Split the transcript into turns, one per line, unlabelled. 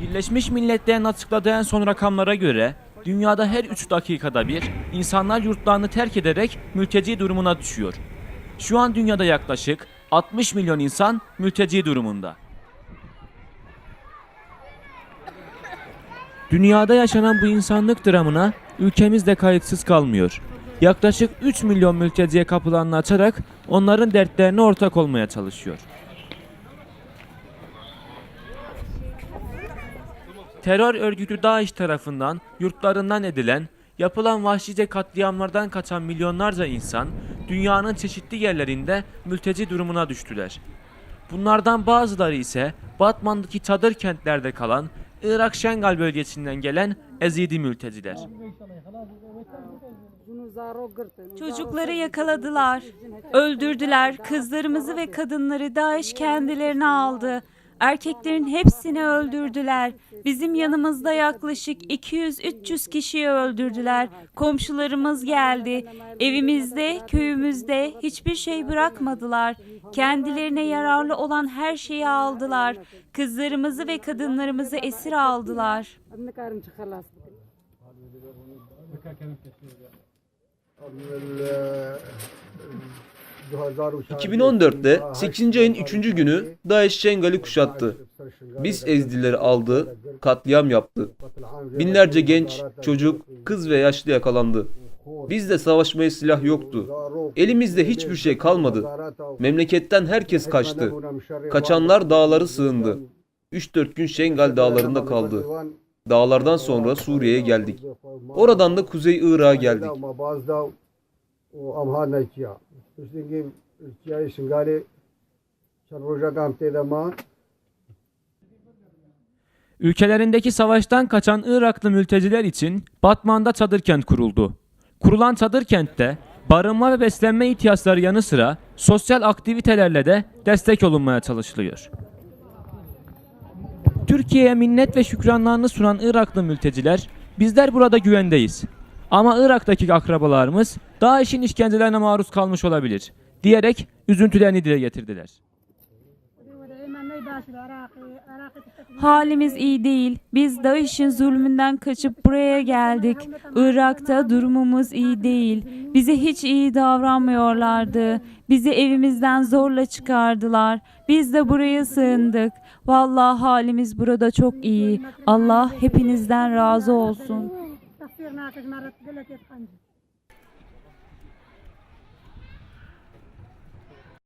Birleşmiş Milletler'in açıkladığı en son rakamlara göre dünyada her 3 dakikada bir insanlar yurtlarını terk ederek mülteci durumuna düşüyor. Şu an dünyada yaklaşık 60 milyon insan mülteci durumunda. Dünyada yaşanan bu insanlık dramına ülkemiz de kayıtsız kalmıyor. Yaklaşık 3 milyon mülteciye kapılarını açarak onların dertlerine ortak olmaya çalışıyor. Terör örgütü DAEŞ tarafından yurtlarından edilen, yapılan vahşice katliamlardan kaçan milyonlarca insan dünyanın çeşitli yerlerinde mülteci durumuna düştüler. Bunlardan bazıları ise Batman'daki çadır kentlerde kalan Irak Şengal bölgesinden gelen Ezidi mülteciler.
Çocukları yakaladılar, öldürdüler. Kızlarımızı ve kadınları DAEŞ kendilerine aldı. Erkeklerin hepsini öldürdüler. Bizim yanımızda yaklaşık 200-300 kişiyi öldürdüler. Komşularımız geldi. Evimizde, köyümüzde hiçbir şey bırakmadılar. Kendilerine yararlı olan her şeyi aldılar. Kızlarımızı ve kadınlarımızı esir aldılar.
2014'te 8. ayın 3. günü DAEŞ Şengal'i kuşattı. Biz Ezdileri aldı, katliam yaptı. Binlerce genç, çocuk, kız ve yaşlı yakalandı. Bizde savaşmaya silah yoktu. Elimizde hiçbir şey kalmadı. Memleketten herkes kaçtı. Kaçanlar dağları sığındı. 3-4 gün Şengal dağlarında kaldı. Dağlardan sonra Suriye'ye geldik. Oradan da Kuzey Irak'a geldik.
Ülkelerindeki savaştan kaçan Iraklı mülteciler için Batman'da çadır kent kuruldu. Kurulan çadır kentte barınma ve beslenme ihtiyaçları yanı sıra sosyal aktivitelerle de destek olunmaya çalışılıyor. Türkiye'ye minnet ve şükranlarını sunan Iraklı mülteciler, bizler burada güvendeyiz. Ama Irak'taki akrabalarımız DAEŞ'in işkencelerine maruz kalmış olabilir diyerek üzüntülerini dile getirdiler.
Halimiz iyi değil. Biz DAEŞ'in zulmünden kaçıp buraya geldik. Irak'ta durumumuz iyi değil. Bize hiç iyi davranmıyorlardı. Bizi evimizden zorla çıkardılar. Biz de buraya sığındık. Vallahi halimiz burada çok iyi. Allah hepinizden razı olsun.
كثير ناقد مرة تقول